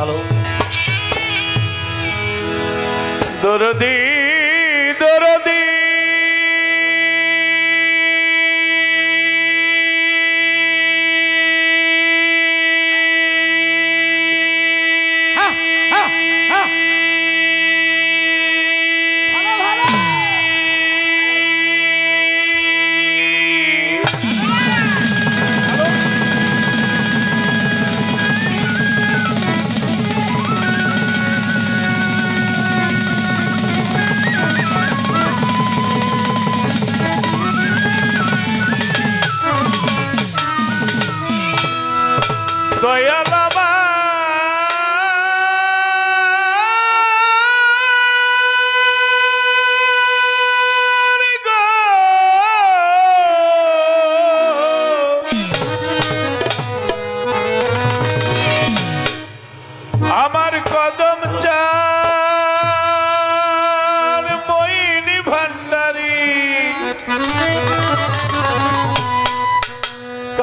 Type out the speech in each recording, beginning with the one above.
Hello দরদি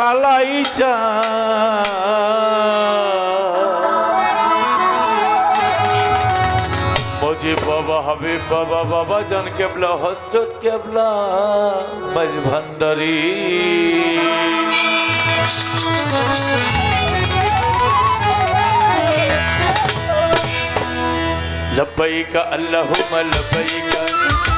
কালাই চা মজি বাবা হাবিব বাবা বাবা জান কেবলা হজরত কেবলা বাজ ভান্ডারি لبيك اللهم لبيك لبيك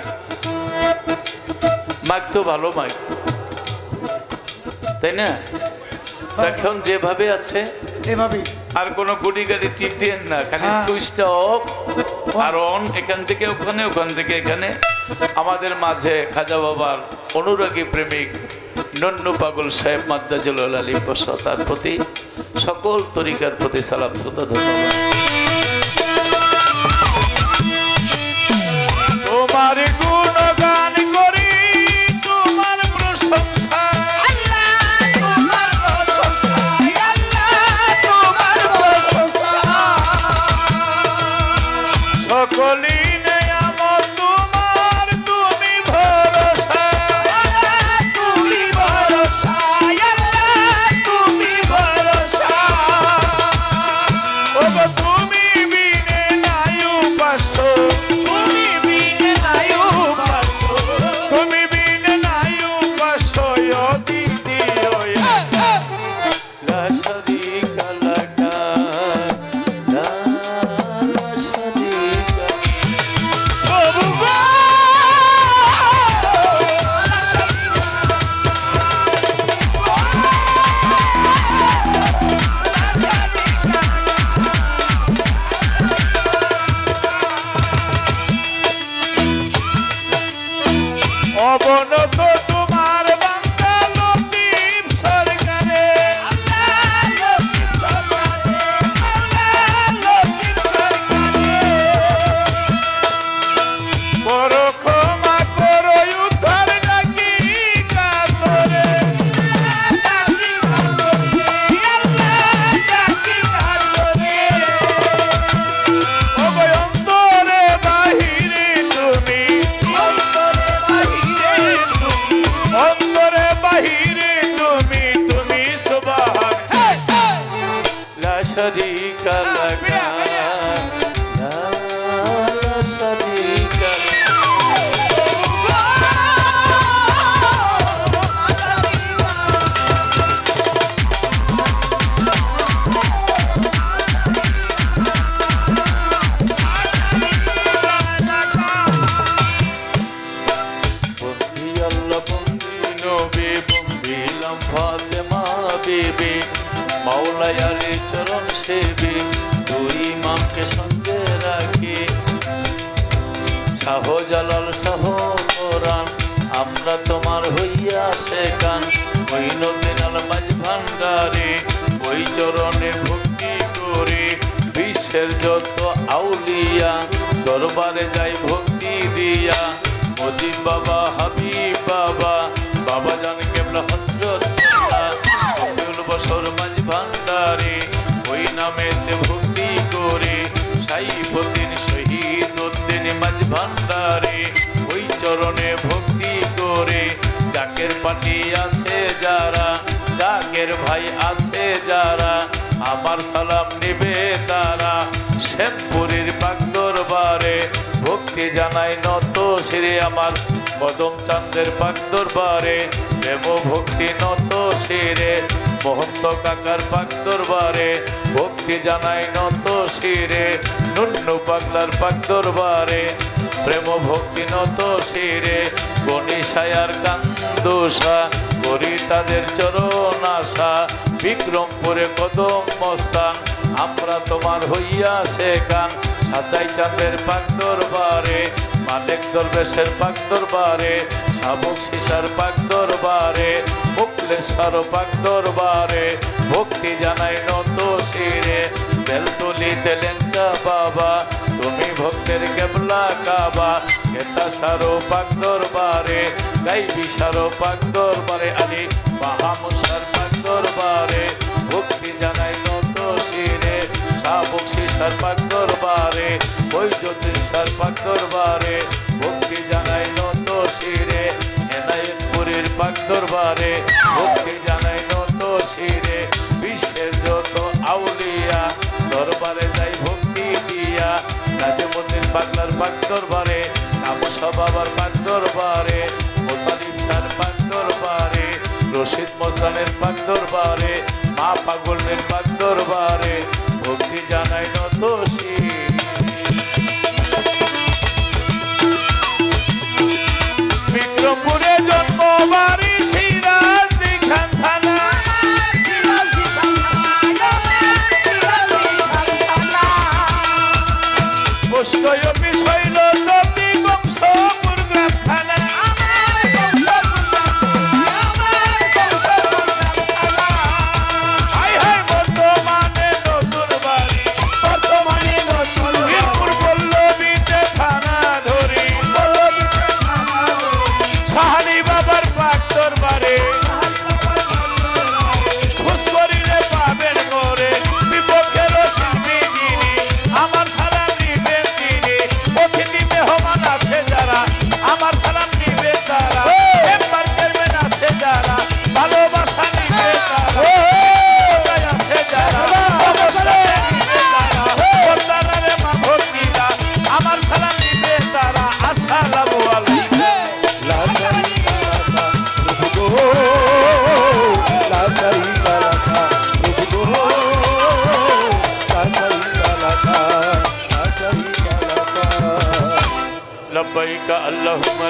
মাইক। মাইক তো ভালো মাইক। তাই না? এখন যেভাবে আছে এভাবেই আর কোনো গুটি গাড়ি টিপ দিয়ে না খালি হ্যাঁ। সুইচটা অফ আর অন এখান থেকে ওখানে ওখান থেকে এখানে। আমাদের মাঝে খাজা বাবার অনুরাগী প্রেমিক নন্নু পাগল সাহেব মাদ্দাজুল আলী বসা তার প্রতি সকল তরিকার প্রতি সালাম শ্রদ্ধা ধন্যবাদ। छरी का लगा শাহ জালাল শাহ কোরআন, আমরা তোমার হইয়া শেখান ওই নদিনাল মাঝ ভান্ডারে, ওই চরণে ভক্তি করে। বিশ্বের যত আউলিয়া, দরবারে যাই ভক্তি দিয়া। মজিব বাবা, হাবিব বাবা বাবা আমার সালাম নেবে তারা। শ্যামপুরীর পাক দরবারে ভক্তি জানাই নত সিরে আমার কদম চান্দের পাক দরবারে প্রেম ভক্তি নত সিরে মহন্ত কাকার পাক দরবারে ভক্তি জানাই নত শিরে নুন্নু পাগলার পাক দরবারে প্রেম ভক্তি নত শিরে গণিসায়ার কান্দোসা করি তাদের চরণ আশা। বিক্রমপুরে কদম মস্তান? আমরা তোমার হইয়া শেখান সাচাই চাঁদের পাক দরবারে মালিক দরবেশের পাক দরবারে শাবক সিসার পাক দরবারে, মুকলেশ্বর পাক দরবারে। ভক্তি জানাই নত শিরে বেলতলি তেলেঙ্গা বাবা। তুমি ভক্তের কেবলা কাবা, কেতা সারো পাক দরবারে গাই বিশারো পাক দরবারে। আলী বাহামুসার সার পাক ভক্তি জানাই নত শিরে। এনায়তপুরের পাক দরবারে ভক্তি জানাই নত শিরে। বিশ্বের যত আউলিয়া, দরবারে যাই ভক্তি দিয়া। রাজমন্দির পাগলার পাক দরবারে নামসা বাবার পাক দরবারে মোতালিব তার পাক দরবারে রশিদ মস্তানের পাক দরবারে মা পাগলের পাক দরবারে ভক্তি জানাই নত শির।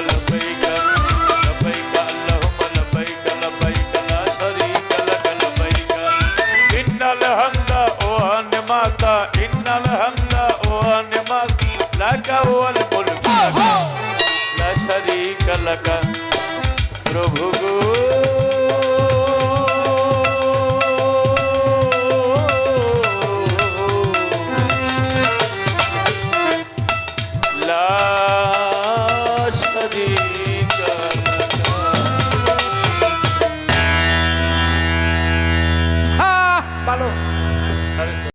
ভালো কইরা